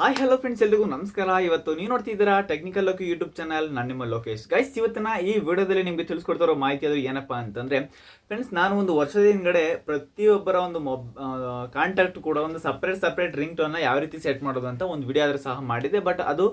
Hi hello friends ಎಲ್ರಿಗೂ ನಮಸ್ಕಾರ. ಇವತ್ತು ನೀವು ನೋಡ್ತಿದ್ದೀರಾ ಟೆಕ್ನಿಕಲ್ ಲೋಕಿ ಯೂಟ್ಯೂಬ್ ಚಾನಲ್ ನಾನು ನಿಮ್ಮ ಲೋಕೇಶ್. ಗೈಸ್ ಇವತ್ತಿನ ಈ ವಿಡಿಯೋದಲ್ಲಿ ನಿಮಗೆ ತಿಳಿಸ್ಕೊಡ್ತಿರೋ ಮಾಹಿತಿ ಅದು ಏನಪ್ಪ ಅಂತಂದ್ರೆ ಫ್ರೆಂಡ್ಸ್ ನಾನು ಒಂದು ವರ್ಷದ ಹಿಂದ್ಗಡೆ ಪ್ರತಿಯೊಬ್ಬರ ಒಂದು ಮೊಬ್ ಕಾಂಟ್ಯಾಕ್ಟ್ ಕೂಡ ಒಂದು ಸಪ್ರೇಟ್ ಸಪ್ರೇಟ್ ರಿಂಗ್ ಟೋನ್ನ ಯಾವ ರೀತಿ ಸೆಟ್ ಮಾಡೋದು ಅಂತ ಒಂದು ವಿಡಿಯೋ ಆದರೂ ಸಹ ಮಾಡಿದೆ ಬಟ್ ಅದು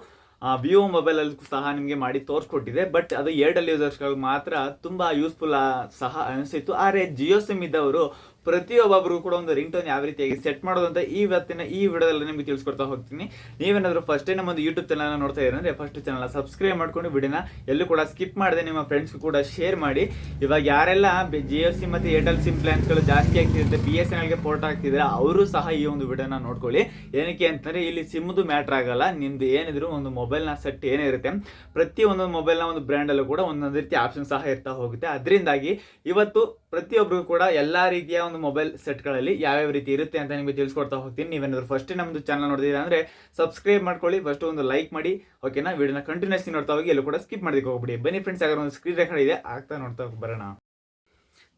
ವಿವೋ ಮೊಬೈಲಲ್ಲಿ ಸಹ ನಿಮಗೆ ಮಾಡಿ ತೋರಿಸ್ಕೊಟ್ಟಿದೆ. ಬಟ್ ಅದು ಏರ್ಟೆಲ್ ಯೂಸರ್ಸ್ಗಳಿಗೆ ಮಾತ್ರ ತುಂಬ ಯೂಸ್ಫುಲ್ ಸಹ ಅನಿಸಿತ್ತು. ಆದರೆ ಜಿಯೋ ಸಿಮ್ ಇದ್ದವರು ಪ್ರತಿಯೊಬ್ಬೊಬ್ರು ಕೂಡ ಒಂದು ರಿಂಗ್ ಟೋನ್ ಯಾವ ರೀತಿಯಾಗಿ ಸೆಟ್ ಮಾಡೋದು ಅಂತ ಇವತ್ತಿನ ಈ ವಿಡಿಯೋದಲ್ಲಿ ನಿಮಗೆ ತಿಳಿಸ್ಕೊಡ್ತಾ ಹೋಗ್ತೀನಿ. ನೀವೇನಾದರೂ ಫಸ್ಟೇ ನಮ್ಮ ಒಂದು ಯೂಟ್ಯೂಬ್ ಚಾನಲ್ ನೋಡ್ತಾ ಇದ್ರೆ ಫಸ್ಟ್ ಚಾನಲ್ ಸಬ್ಸ್ಕ್ರೈಬ್ ಮಾಡ್ಕೊಂಡು ವಿಡಿಯೋನ ಎಲ್ಲೂ ಕೂಡ ಸ್ಕಿಪ್ ಮಾಡದೆ ನಿಮ್ಮ ಫ್ರೆಂಡ್ಸ್ ಕೂಡ ಶೇರ್ ಮಾಡಿ. ಇವಾಗ ಯಾರೆಲ್ಲ ಜಿಯೋ ಸಿಮ್ ಮತ್ತು ಏರ್ಟೆಲ್ ಸಿಮ್ ಪ್ಲಾನ್ಸ್ಗಳು ಜಾಸ್ತಿ ಆಗ್ತಿರುತ್ತೆ ಬಿ ಎಸ್ ಎನ್ ಎಲ್ಗೆ ಪೋರ್ಟ್ ಆಗ್ತಿದ್ರೆ ಅವರು ಸಹ ಈ ಒಂದು ವಿಡಿಯೋನ ನೋಡ್ಕೊಳ್ಳಿ. ಏನಕ್ಕೆ ಅಂತಂದರೆ ಇಲ್ಲಿ ಸಿಮ್ದು ಮ್ಯಾಟ್ರ್ ಆಗಲ್ಲ. ನಿಮ್ದು ಏನಿದ್ರು ಒಂದು ಮೊಬೈಲ್ನ ಸೆಟ್ ಏನೇ ಇರುತ್ತೆ ಪ್ರತಿ ಒಂದೊಂದು ಮೊಬೈಲ್ನ ಒಂದು ಬ್ರ್ಯಾಂಡಲ್ಲೂ ಕೂಡ ಒಂದೊಂದು ರೀತಿ ಆಪ್ಷನ್ ಸಹ ಇರ್ತಾ ಹೋಗುತ್ತೆ. ಅದರಿಂದಾಗಿ ಇವತ್ತು ಪ್ರತಿಯೊಬ್ಬರು ಕೂಡ ಎಲ್ಲ ರೀತಿಯ ಒಂದು ಮೊಬೈಲ್ ಸೆಟ್ಗಳಲ್ಲಿ ಯಾವ್ಯಾವ ರೀತಿ ಇರುತ್ತೆ ಅಂತ ನಿಮಗೆ ತಿಳಿಸ್ಕೊಡ್ತಾ ಹೋಗ್ತೀನಿ. ನೀವೇನಾದ್ರು ಫಸ್ಟ್ ನಮ್ಮದು ಚಾನಲ್ ನೋಡಿದೀರ ಅಂದರೆ ಸಬ್ಸ್ಕ್ರೈಬ್ ಮಾಡ್ಕೊಳ್ಳಿ ಫಸ್ಟ್ ಒಂದು ಲೈಕ್ ಮಾಡಿ ಓಕೆನಾ ವಿಡಿಯೋನ ಕಂಟಿನ್ಯೂಸ್ಲಿ ನೋಡ್ತಾ ಹೋಗಿ ಎಲ್ಲೂ ಕೂಡ ಸ್ಕಿಪ್ ಮಾಡೋದಕ್ಕೆ ಹೋಗ್ಬಿಡಿ. ಬನ್ನಿ ಫ್ರೆಂಡ್ಸ್ ಒಂದು ಸ್ಕ್ರೀನ್ ರೆಕಾರ್ಡ್ ಇದೆ, ಆಗ್ತಾ ನೋಡ್ತಾ ಹೋಗಿ ಬರೋಣ.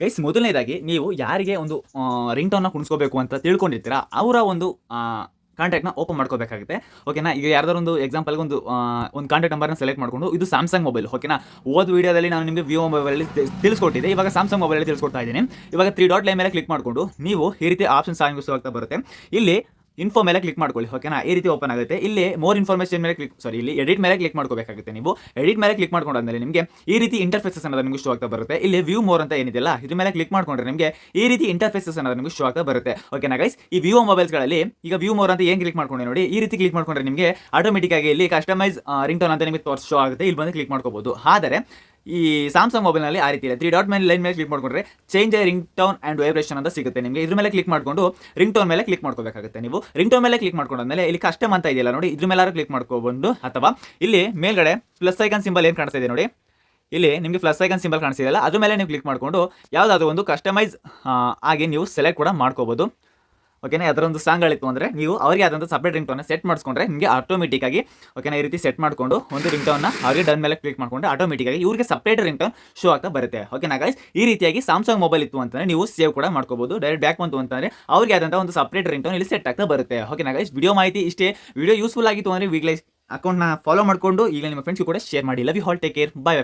ಗೈಸ್ ಮೊದಲನೇದಾಗಿ ನೀವು ಯಾರಿಗೆ ಒಂದು ರಿಂಗ್ ಟೋನ್ನ ಕುಣಿಸ್ಕೋಬೇಕು ಅಂತ ತಿಳ್ಕೊಂಡಿರ್ತೀರಾ, ಅವರ ಒಂದು ಕಾಂಟ್ಯಾಕ್ಟ್ನ ಓಪನ್ ಮಾಡ್ಕೋಬೇಕಾಗುತ್ತೆ. ಓಕೆನಾ ಈಗ ಯಾರ್ದಾರು ಒಂದು ಎಕ್ಸಾಂಪಲ್ಗೆ ಒಂದು ಒಂದು ಕಾಂಟ್ಯಾಕ್ಟ್ ನಂಬರ್ನ ಸೆಲೆಕ್ಟ್ ಮಾಡ್ಕೊಂಡು, ಇದು ಸ್ಯಾಮ್ಸಂಗ್ ಮೊಬೈಲ್ ಓಕೆನಾ ಓದ್ ವಿಡಿಯೋದಲ್ಲಿ ನಾನು ನಿಮಗೆ ವಿವೋ ಮೊಬೈಲಲ್ಲಿ ತಿಳಿಸ್ಕೊಟ್ಟಿದ್ದೆ. ಇವಾಗ ಸ್ಯಾಮ್ಸಂಗ್ ಮೊಬೈಲಲ್ಲಿ ತಿಳಿಸ್ಕೊಡ್ತಾ ಇದ್ದೀನಿ. ಇವಾಗ ತ್ರೀ ಡಾಟ್ ಲೈನ್ ಮೇಲೆ ಕ್ಲಿಕ್ ಮಾಡಿಕೊಂಡು, ನೀವು ಈ ರೀತಿ ಆಪ್ಷನ್ಸ್ ಆಗ್ತಾ ಬರುತ್ತೆ. ಇಲ್ಲಿ ಇನ್ಫೋ ಮೇಲೆ ಕ್ಲಿಕ್ ಮಾಡ್ಕೊಳ್ಳಿ ಓಕೆನಾ ಈ ರೀತಿ ಓಪನ್ ಆಗುತ್ತೆ. ಇಲ್ಲಿ ಮೋರ್ ಇನ್ಫಾರ್ಮೇಷನ್ ಮೇಲೆ ಕ್ಲಿಕ್ ಸಾರಿ ಇಲ್ಲಿ ಎಡಿಟ್ ಮೇಲೆ ಕ್ಲಿಕ್ ಮಾಡ್ಕೋಬೇಕಾಗುತ್ತೆ ನೀವು. ಎಡಿಟ್ ಮೇಲೆ ಕ್ಲಿಕ್ ಮಾಡ್ಕೊಂಡಾದ್ಮೇಲೆ ನಿಮಗೆ ಈ ರೀತಿ ಇಂಟರ್ಫೇಸಸ್ ಅನ್ನೋದು ನಿಮಗೆ ಶೋ ಆಗ್ತಾ ಬರುತ್ತೆ. ಇಲ್ಲಿ ವ್ಯೂ ಮೋರ್ ಅಂತ ಏನಿದೆಯಲ್ಲ, ಇದ್ರ ಮೇಲೆ ಕ್ಲಿಕ್ ಮಾಡ್ಕೊಂಡ್ರೆ ನಿಮಗೆ ಈ ರೀತಿ ಇಂಟರ್ಫೇಸಸ್ ಅನ್ನೋದು ನಿಮಗೆ ಶೋ ಆಗ್ತಾ ಬರುತ್ತೆ. ಓಕೆನಾ ಗೈಸ್ ಈ ವಿವೋ ಮೊಬೈಲ್ಸ್ಗಳಲ್ಲಿ ಈಗ ವ್ಯೂ ಮೋರ್ ಅಂತ ಏನು ಕ್ಲಿಕ್ ಮಾಡ್ಕೊಂಡೆ ನೋಡಿ, ಈ ರೀತಿ ಕ್ಲಿಕ್ ಮಾಡ್ಕೊಂಡ್ರೆ ನಿಮಗೆ ಆಟೋಮೆಟಿಕ್ ಆಗಿ ಇಲ್ಲಿ ಕಸ್ಟಮೈಸ್ ರಿಂಗ್ ಟೋನ್ ಅಂತ ನಿಮಗೆ ತೋರಿಸ್ ಶೋ ಆಗುತ್ತೆ. ಇಲ್ಲಿ ಬಂದು ಕ್ಲಿಕ್ ಮಾಡ್ಕೋಬಹುದು ಆದರೆ ಈ ಸ್ಯಾಮ್ಸಂಗ್ ಮೊಬೈಲ್ನಲ್ಲಿ ಆ ರೀತಿ ಇದೆ. ತ್ರೀ ಡಾಟ್ ಮೇಲೆ ಲೈನ್ ಮೇಲೆ ಕ್ಲಿಕ್ ಮಾಡ್ಕೊಂಡ್ರೆ change ring tone and vibration ಅಂತ ಸಿಗುತ್ತೆ ನಿಮಗೆ. ಇದ್ರ ಮೇಲೆ ಕ್ಲಿಕ್ ಮಾಡ್ಕೊಂಡು ರಿಂಗ್ ಟೋನ್ ಮೇಲೆ ಕ್ಲಿಕ್ ಮಾಡ್ಕೋಬೇಕಾಗುತ್ತೆ ನೀವು. ರಿಂಗ್ ಟೋನ್ ಮೇಲೆ ಕ್ಲಿಕ್ ಮಾಡ್ಕೊಂಡಾದ್ಮೇಲೆ ಇಲ್ಲಿ ಕಸ್ಟಮ್ ಅಂತ ಇದೆಯಲ್ಲ ನೋಡಿ, ಇದ್ರ ಮೇಲೆ ಕ್ಲಿಕ್ ಮಾಡ್ಕೊಬಂದು ಅಥವಾ ಇಲ್ಲಿ ಮೇಲ್ಗಡೆ ಪ್ಲಸ್ ಐಕನ್ ಸಿಂಬಲ್ ಏನು ಕಾಣಿಸ್ತಾ ಇದೆ ನೋಡಿ. ಇಲ್ಲಿ ನಿಮಗೆ ಪ್ಲಸ್ ಐಕನ್ ಸಿಂಬಲ್ ಕಾಣಿಸ್ತಿದೆಯಲ್ಲ ಅದ್ರ ಮೇಲೆ ನೀವು ಕ್ಲಿಕ್ ಮಾಡಿಕೊಂಡು ಯಾವುದಾದ್ರೂ ಒಂದು ಕಸ್ಟಮೈಸ್ ಆಗಿ ನೀವು ಸೆಲೆಕ್ಟ್ ಕೂಡ ಮಾಡ್ಕೋಬೋದು. ಓಕೆನಾ ಅದರ ಸಾಂಗ್ಗಳಿತ್ತು ಅಂದರೆ ನೀವು ಅವರಿಗೆ ಆದಂಥ ಸಪ್ರೇಟ್ ರಿಂಗ್ ಟೋನ್ ಸೆಟ್ ಮಾಡಿಸ್ಕೊಂಡ್ರೆ ನಿಮಗೆ ಆಟೋಮೆಟಿಕ್ ಆಗಿ ಓಕೆನಾ ಈ ರೀತಿ ಸೆಟ್ ಮಾಡಿಕೊಂಡು ಒಂದು ರಿಂಗ್ ಟೋನ್ನ ಅವರಿಗೆ ಡನ್ ಮೇಲೆ ಕ್ಲಿಕ್ ಮಾಡಿಕೊಂಡು ಆಟೋಮೆಟಿಕ್ ಆಗಿ ಇವರಿಗೆ ಸಪ್ರೇಟ್ ರಿಂಗ್ ಟೋನ್ ಶೋ ಆಗ್ತಾ ಬರುತ್ತೆ. ಓಕೆನಾ ಗೈಸ್ ಈ ರೀತಿಯಾಗಿ ಸ್ಯಾಮ್ಸಂಗ್ ಮೊಬೈಲ್ ಇತ್ತು ಅಂತಂದರೆ ನೀವು ಸೇವ್ ಕೂಡ ಮಾಡ್ಕೋಬಹುದು ಡೈರೆಕ್ಟ್ ಬ್ಯಾಕ್ ಬಂತು ಅಂತಂದರೆ ಅವರಿಗೆ ಆದಂಥ ಒಂದು ಸಪ್ರೇಟ್ ರಿಂಗ್ ಟೋನ್ ಇಲ್ಲಿ ಸೆಟ್ ಆಗ್ತಾ ಬರುತ್ತೆ. ಓಕೆನಾ ಗೈಸ್ ವಿಡಿಯೋ ಮಾಹಿತಿ ಇಷ್ಟೇ. ವಿಡಿಯೋ ಯೂಸ್ಫುಲ್ ಆಗಿತ್ತು ಅಂದರೆ ವೀಕ್ಲೈಸ್ ಅಕೌಂಟ್ನ ಫಾಲೋ ಮಾಡಿಕೊಂಡು ಈಗ ನಿಮ್ಮ ಫ್ರೆಂಡ್ಸ್ ಕೂಡ ಶೇರ್ ಮಾಡಿ. Love you all take care bye